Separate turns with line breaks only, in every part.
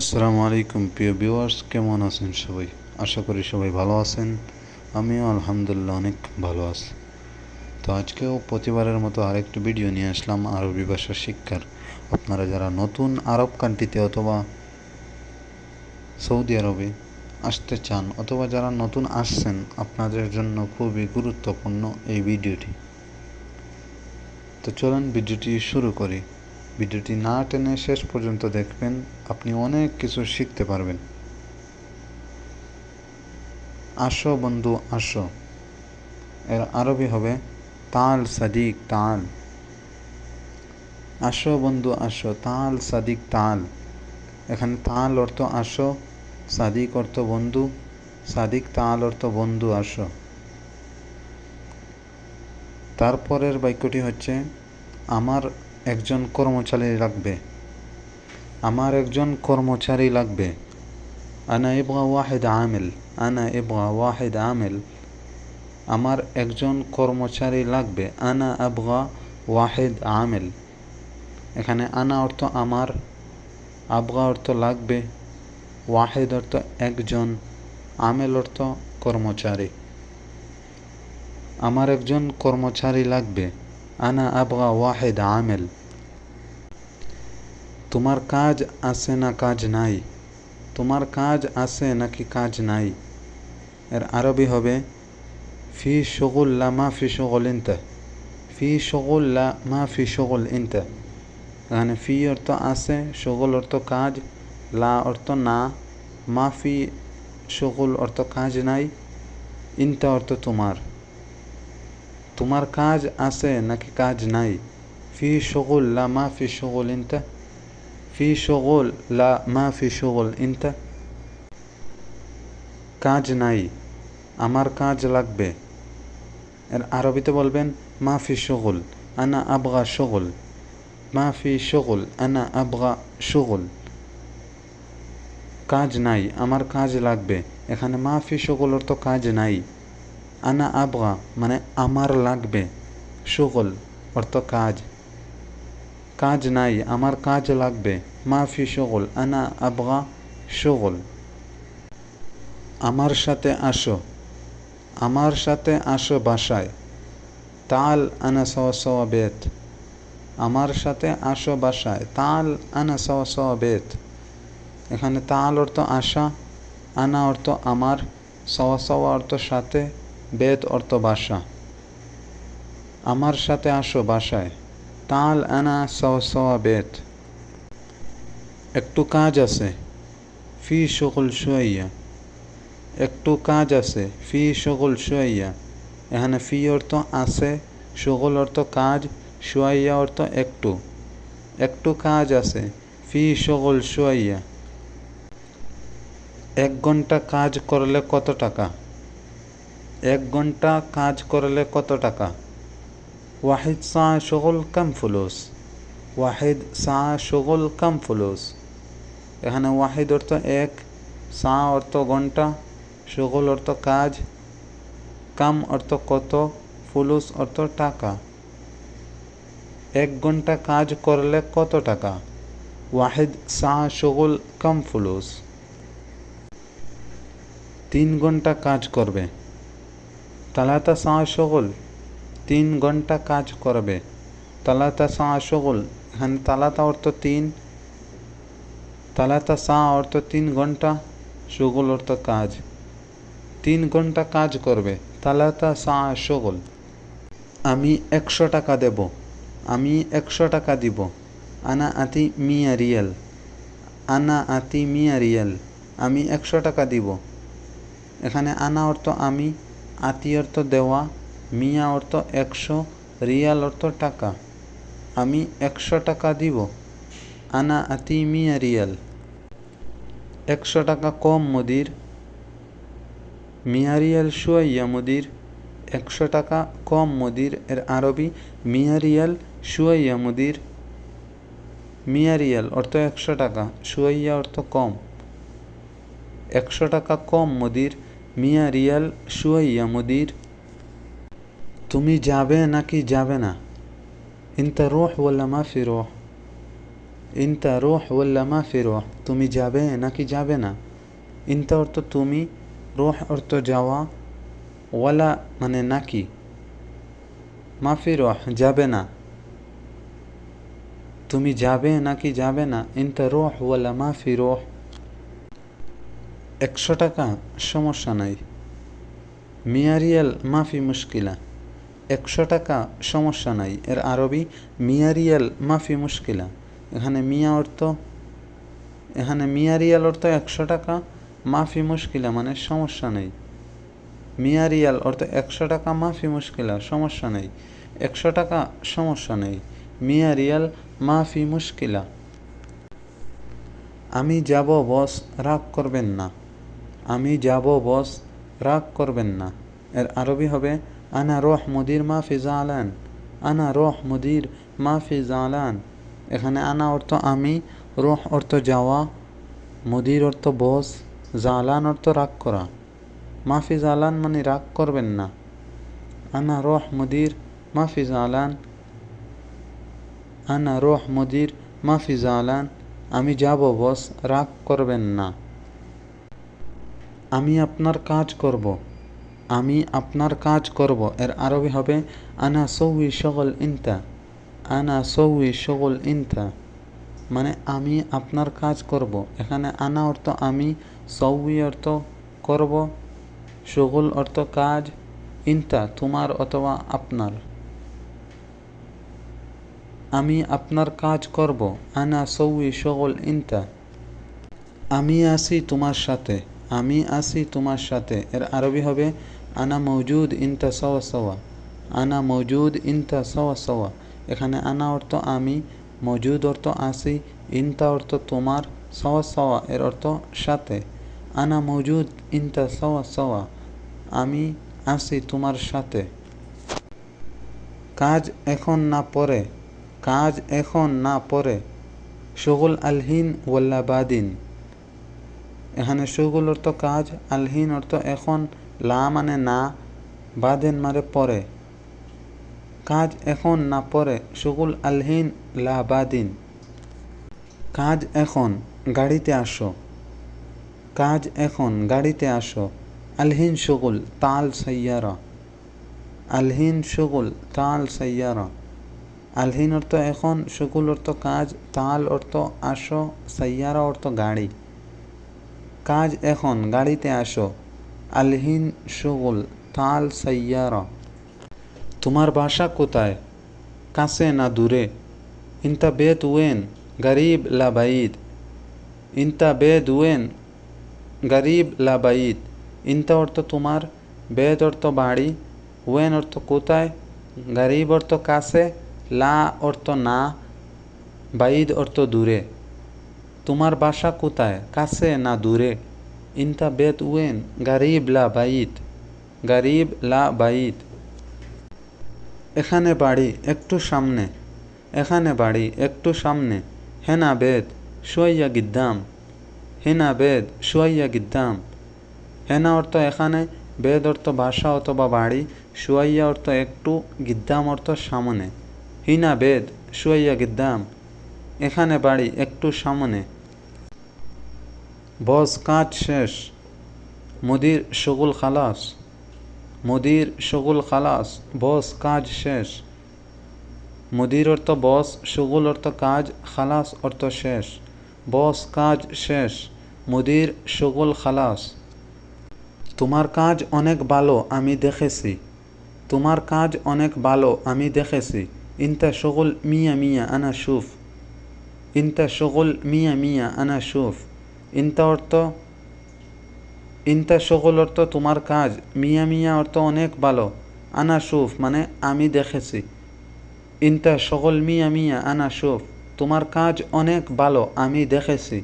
আসসালামু আলাইকুম, প্রিয় ভিউয়ার্স, কেমন আছেন সবাই? আশা করি সবাই ভালো আছেন। আমিও আলহামদুলিল্লাহ অনেক ভালো আছি। তো আজকেও প্রতিবারের মতো আরেকটি ভিডিও নিয়ে আসলাম আরবি ভাষা শিক্ষার। আপনারা যারা নতুন আরব কান্ট্রিতে অথবা সৌদি আরবে আসতে চান অথবা যারা নতুন আসছেন, আপনাদের জন্য খুবই গুরুত্বপূর্ণ এই ভিডিওটি। তো চলুন ভিডিওটি শুরু করি। ভিডিওটি না টেনে শেষ পর্যন্ত দেখবেন, আপনি অনেক কিছু শিখতে পারবেন। আসো বন্ধু, আসো। এর আরবি হবে, তাল সাদিক তাল। আসো বন্ধু, আসো, তাল সাদিক তাল। এখানে তাল অর্থ আসো, সাদিক অর্থ বন্ধু, সাদিক তাল অর্থ বন্ধু, আসো। তারপরের বাক্যটি হচ্ছে, আমার একজন কর্মচারী লাগবে। আমার একজন কর্মচারী লাগবে। আনা ইবগা ওয়াহিদ আমেল, আনা ইবগা ওয়াহিদ আমেল। আমার একজন কর্মচারী লাগবে, আনা আবগা ওয়াহিদ আমেল। এখানে আনা অর্থ আমার, আবগা অর্থ লাগবে, ওয়াহেদ অর্থ একজন, আমেল অর্থ কর্মচারী। আমার একজন কর্মচারী লাগবে, আনা আবগা ওয়াহেদ আমেল। তোমার কাজ আছে না কাজ নাই? তোমার কাজ আছে নাকি কাজ নাই? এর আরবি হবে, ফি শগুল লা মা ফি শগুল ইনতা। ফি শগুল লা মা ফি শগুল ইনতা। এখানে ফি অর্থ আছে, শগুল অর্থ কাজ, লা অর্থ না, মা ফি শগুল অর্থ কাজ নাই, ইনতা অর্থ তোমার। তোমার কাজ আছে নাকি কাজ নাই? ফি শগুল লা মা ফি শগুল ইনতা। ফি শগুল, লা মা ফি শগুল, ইনতা? কাজ নাই, আমার কাজ লাগবে। এর আরবিতে বলবেন, মা ফি শগুল, আনা আবগা শগুল। মা ফি শগুল, আনা আবগা শগুল। কাজ নাই, আমার কাজ লাগবে। এখানে মা ফি শগুল অর্থ কাজ নাই। আনা আবগা মানে আমার লাগবে। সুগল অর্থ কাজ। কাজ নাই, আমার কাজ লাগবে। মাফি সুগল আনা আবগা সুগল আমার সাথে আসো, আমার সাথে আসো বাসায়। তাল আনা সওয়া সওয়া বেত। আমার সাথে আসো বাসায়। তাল আনা সওয়া সওয়া বেত। এখানে তাল অর্থ আসা, আনা অর্থ আমার, সওয়া সওয়া অর্থ সাথে বেদ অর্থ বাসা। আমার সাথে আসো বাসায়। তাল আনা সওয়া বেত। একটু কাজ আছে, ফি সকল শুয়াইয়া একটু কাজ আছে, ফি সকল শুয়াইয়া এখানে ফি অর্থ আছে, সকল অর্থ কাজ শুয়াইয়া অর্থ একটু। একটু কাজ আছে, ফি সকল শুয়াইয়া এক ঘণ্টা কাজ করলে কত টাকা? এক ঘণ্টা কাজ করলে কত টাকা? ওয়াহিদ সা সকল কাম ফুলুস। ওয়াহিদ সা সকল কাম ফুলুস। এখানে ওয়াহিদ অর্থ এক, সা অর্থ ঘণ্টা শগল অর্থ কাজ, কাম অর্থ কত, ফুলুস অর্থ টাকা। এক ঘণ্টা কাজ করলে কত টাকা? ওয়াহিদ, সা শগল কাম, ফুলুস। তিন ঘণ্টা কাজ করবে। তালাতা, সা শগল তিন ঘণ্টা কাজ করবে। তালাতা, সা শগল এখানে তালাতা অর্থ তিন তালাতা সা অর্থ তিন ঘণ্টা শগল অর্থ কাজ। তিন ঘণ্টা কাজ করবে, তালাতা সা শগল আমি একশো টাকা দেব, আমি একশো টাকা দিব। আনা আতি মিয়া রিয়াল, আনা আতি মিয়া রিয়াল, আমি একশো টাকা দিব। এখানে আনা অর্থ আমি, আতি অর্থ দেওয়া, মিয়া অর্থ একশো, রিয়াল অর্থ টাকা। আমি একশো টাকা দিব। আনা আতি মিয়া রিয়াল। একশো টাকা কম মুদির মিয়া রিয়াল শুয়াইয়া মুদির, একশো টাকা কম মুদির এর আরবি মিয়া রিয়াল শুয়াইয়া মুদির মিয়া রিয়াল অর্থ একশো টাকা শুয়াইয়া অর্থ কম। একশো টাকা কম মুদির মিয়া রিয়াল শুয়াইয়া মুদির। তুমি যাবে নাকি যাবে না? রোহ ওয়াল্লা মাফি রোহ? ইনতা রোহ ওয়াল্লা মাফি রোহ? তুমি যাবে নাকি যাবে না? ইনতা অর্থ তুমি, রোহ অর্থ যাওয়া, ওয়ালা মানে নাকি? মাফি রোহ, যাবে না। তুমি যাবে নাকি যাবে না? ইনতা রোহ ওয়ালা মাফি রোহ। একশো টাকা, সমস্যা নাই। মিয়ারিয়াল মাফি মুশকিলা। একশো টাকা, সমস্যা নাই। এর আরবি, মিয়ারিয়াল মাফি মুশকিলা। এখানে মিয়া অর্থ, এখানে মিয়া রিয়াল অর্থ একশো টাকা, মাফি মুশকিলা মানে সমস্যা নেই। মিয়া রিয়াল অর্থ একশো টাকা, মাফি মুশকিলা, সমস্যা নেই। একশো টাকা, সমস্যা নেই। মিয়া রিয়াল মাফি মুশকিলা। আমি যাব, বস, রাগ করবেন না। আমি যাব, বস, রাগ করবেন না। এর আরবি হবে, আনা রোহ মুদির মাফি জালান। আনা রোহ মুদির মাফি জালান। এখানে আনা অর্থ আমি, রোহ অর্থ যাওয়া, মুদির অর্থ বস জালান অর্থ রাগ করা। মাফি জালান মানে রাগ করবেন না। আনা রোহ, মুদির, মাফি জালান। আনা রোহ, মুদির, মাফি জালান। আমি যাব বস, রাগ করবেন না। আমি আপনার কাজ করব। আমি আপনার কাজ করব। এর আরবি হবে, আনা সৌই শগল ইনতা। আনা সৌই শগল ইনতা মানে আমি আপনার কাজ করব। এখানে আনা অর্থ আমি, সৌই অর্থ করব, শগুল অর্থ কাজ ইনতা তোমার অথবা আপনার। আমি আপনার কাজ করব। আনা সৌই শগল ইনতা আমি আসি তোমার সাথে। আমি আসি তোমার সাথে। এর আরবি হবে, আনা মৌজুদ ইনতা সওয়া সওয়া। আনা মৌজুদ ইনতা সওয়া সওয়া। এখানে আনা অর্থ আমি, মজুদ অর্থ আসি, ইনতা অর্থ তোমার, সওয়া সওয়া এর অর্থ সাথে। আনা মজুদ, ইনতা সওয়া সওয়া, আমি আসি তোমার সাথে। কাজ এখন না পরে, কাজ এখন না পরে শগুল আলহিন ওয়াল্লা বাদিন। এখানে শগুল অর্থ কাজ, আলহিন অর্থ এখন, লা মানে না, বাদেন মানে পরে। কাজ এখন না পরে শগুল আলহিন লা বাদিন কাজ এখন, গাড়িতে আসো। কাজ এখন, গাড়িতে আসো। আলহিন শগুল তাল সাইয়ারা। আলহিন শগুল তাল সাইয়ারা। আলহিন অর্থ এখন শগুল অর্থ কাজ, তাল অর্থ আসো, সাইয়ারা অর্থ গাড়ি। কাজ এখন, গাড়িতে আসো। আলহিন শগুল তাল সাইয়ারা। তোমার বাসা কোথায়? কাছে না দূরে? ইনতা বেত ওয়েন গরিব লা বাইদ। ইনতা বেদ ওয়েন গরিব লা বাইদ। ইনতা অর্থ তোমার, বেদ অর্থ বাড়ি। ওয়েন অর্থ কোথায়? গরিব অর্থ কাছে, লা অর্থ না। বাইদ অর্থ দূরে। তোমার বাসা কোথায়? কাছে না দূরে? ইনতা বেত ওয়েন গরিব লা বাইদ। গরিব লা বাইদ। এখানে বাড়ি, একটু সামনে। এখানে বাড়ি, একটু সামনে। হেনা বেদ সোয়াইয়া গিদ্দাম। হেনা বেদ সোয়াইয়া গিদ্দাম। হেনা অর্থ এখানে, বেদ অর্থ ভাষা অথবা বাড়ি সোয়াইয়া অর্থ একটু, গিদ্দাম অর্থ সামনে। হিনা বেদ সোয়াইয়া গিদ্দাম। এখানে বাড়ি, একটু সামনে। বস, কাজ শেষ। মুদির শগুল খালাস। মুদির শগুল খালাস, বস কাজ শেষ। মুদির অর্থ বস শগুল অর্থ কাজ, খালাস অর্থ শেষ। বস কাজ শেষ, মুদির শগুল খালাস। তোমার কাজ অনেক ভালো, আমি দেখেছি। তোমার কাজ অনেক ভালো, আমি দেখেছি। ইনতা শগুল মিয়া মিয়া আনা শুফ ইনতা শগুল মিয়া মিয়া আনা শুফ ইনতা অর্থ ইনতা শগুল অর্থ তোমার কাজ, মিয়া মিয়া অর্থ অনেক ভালো। আনা শুফ মানে আমি দেখেছি। ইনতা শগল মিয়া মিয়া, আনা শুফ তোমার কাজ অনেক ভালো, আমি দেখেছি।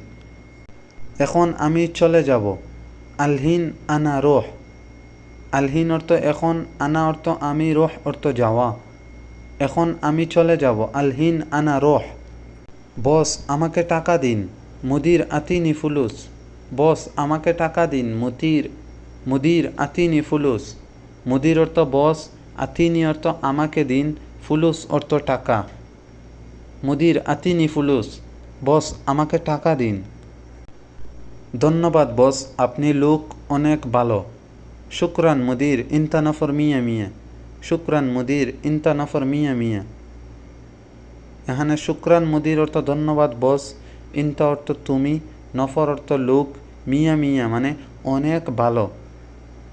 এখন আমি চলে যাব। আলহিন, আনা রোহ। আলহিন অর্থ এখন, আনা অর্থ আমি রোহ অর্থ যাওয়া। এখন আমি চলে যাব। আলহিন, আনা রোহ। বস, আমাকে টাকা দিন। মুদির আতিনি ফুলুস। বস, আমাকে টাকা দিন, মুতির, মুদির আতিনি ফুলুস। মুদির অর্থ বস, আতিনি অর্থ আমাকে দিন, ফুলুস অর্থ টাকা। মুদির আতিনি ফুলুস, বস, আমাকে টাকা দিন। ধন্যবাদ বস, আপনি লোক অনেক ভালো। শুক্রান মুদির ইন্তা নফর মিয়া মিয়া। শুক্রান মুদির ইন্তা নফর মিয়া মিয়া। এখানে শুক্রান মুদির অর্থ ধন্যবাদ বস, ইন্তা অর্থ তুমি নফর অর্থ লোক, মিয়া মিয়া মানে অনেক ভালো।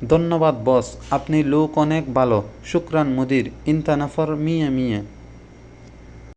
ধন্যবাদ, বস, আপনি লোক অনেক ভালো। শুক্রান, মুদির, ইন্তা, নফর, মিয়া মিয়া।